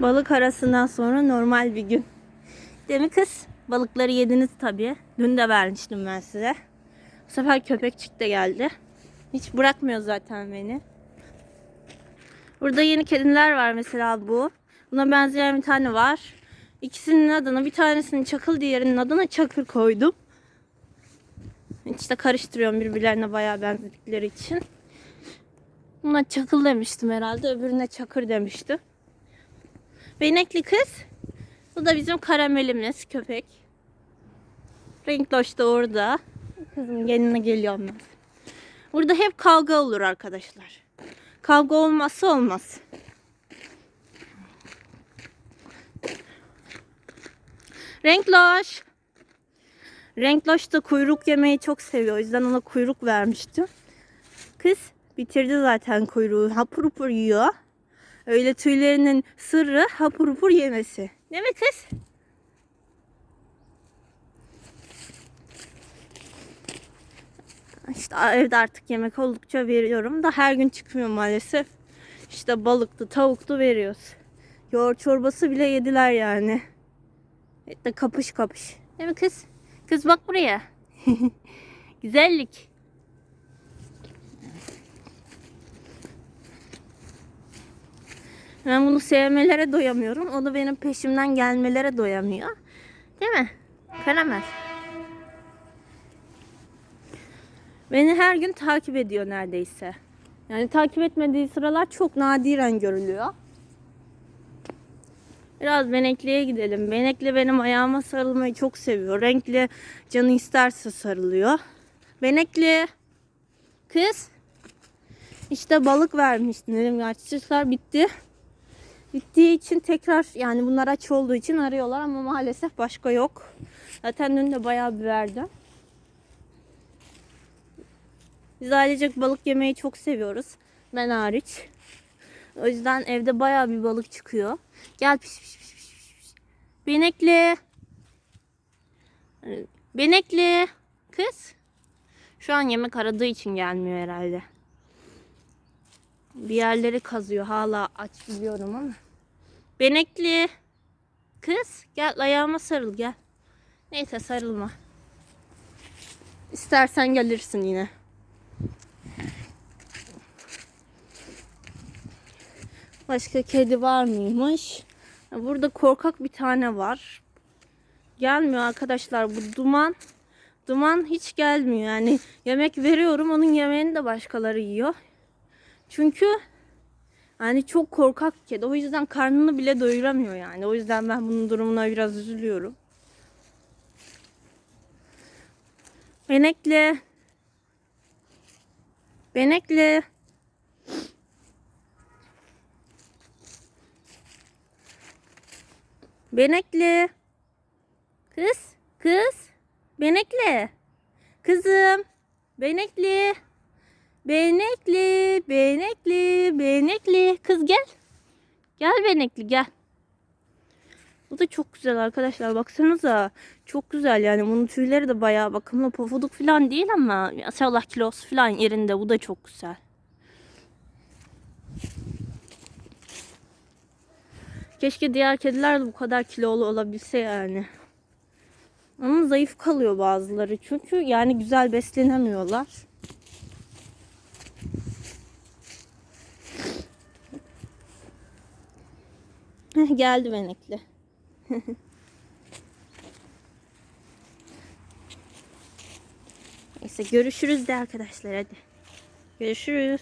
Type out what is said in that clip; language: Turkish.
Balık arasından sonra normal bir gün. Değil mi kız? Balıkları yediniz tabii. Dün de vermiştim ben size. Bu sefer köpekçik de geldi. Hiç bırakmıyor zaten beni. Burada yeni kediler var mesela bu. Buna benzeyen bir tane var. İkisinin adını bir tanesini çakıl diğerinin adına çakır koydum. İşte karıştırıyorum birbirlerine bayağı benzedikleri için. Buna çakıl demiştim herhalde. Öbürüne çakır demiştim. Benekli kız. Bu da bizim karamelimiz köpek. Renkloş da orada. Kızım yanına geliyorum ben. Burada hep kavga olur arkadaşlar. Kavga olmazsa olmaz. Renkloş. Renkloş da kuyruk yemeyi çok seviyor. O yüzden ona kuyruk vermiştim. Kız bitirdi zaten kuyruğu. Hapur hapur yiyor. Öyle tüylerinin sırrı hapur hapur yemesi. Değil mi kız? İşte evde artık yemek oldukça veriyorum da her gün çıkmıyor maalesef. İşte balıktı, tavuktu veriyoruz. Yoğurt çorbası bile yediler yani. De kapış kapış. Değil mi kız? Kız bak buraya. Güzellik. Ben bunu sevmelere doyamıyorum. O da benim peşimden gelmelere doyamıyor. Değil mi? Karamel. Beni her gün takip ediyor neredeyse. Yani takip etmediği sıralar çok nadiren görülüyor. Biraz Benekli'ye gidelim. Benekli benim ayağıma sarılmayı çok seviyor. Renkli canı isterse sarılıyor. Benekli. Kız. İşte balık vermiştim. Dedim açışlar bitti. Bittiği için tekrar yani bunlar aç olduğu için arıyorlar ama maalesef başka yok. Zaten dün de bayağı bir verdim. Biz ailecek balık yemeyi çok seviyoruz. Ben hariç. O yüzden evde bayağı bir balık çıkıyor. Gel piş piş piş piş. piş. Benekli. Benekli. Kız. Şu an yemek aradığı için gelmiyor herhalde. Bir yerleri kazıyor. Hala aç biliyorum ama. Benekli. Kız gel ayağıma sarıl gel. Neyse sarılma. İstersen gelirsin yine. Başka kedi var mıymış? Burada korkak bir tane var. Gelmiyor arkadaşlar bu duman. Duman hiç gelmiyor yani. Yemek veriyorum onun yemeğini de başkaları yiyor. Çünkü yani çok korkak bir kedi. O yüzden karnını bile doyuramıyor yani. O yüzden ben bunun durumuna biraz üzülüyorum. Benekli. Benekli. Benekli. Kız, kız. Benekli. Kızım. Benekli. Benekli, benekli. Benekli gel. Bu da çok güzel arkadaşlar. Baksanıza. Çok güzel yani. Bunun tüyleri de bayağı bakımlı. Pofuduk falan değil ama maşallah kilosu falan yerinde. Bu da çok güzel. Keşke diğer kediler de bu kadar kilolu olabilse yani. Ama zayıf kalıyor bazıları. Çünkü yani güzel beslenemiyorlar. Geldi benekli. Neyse görüşürüz de arkadaşlar hadi. Görüşürüz.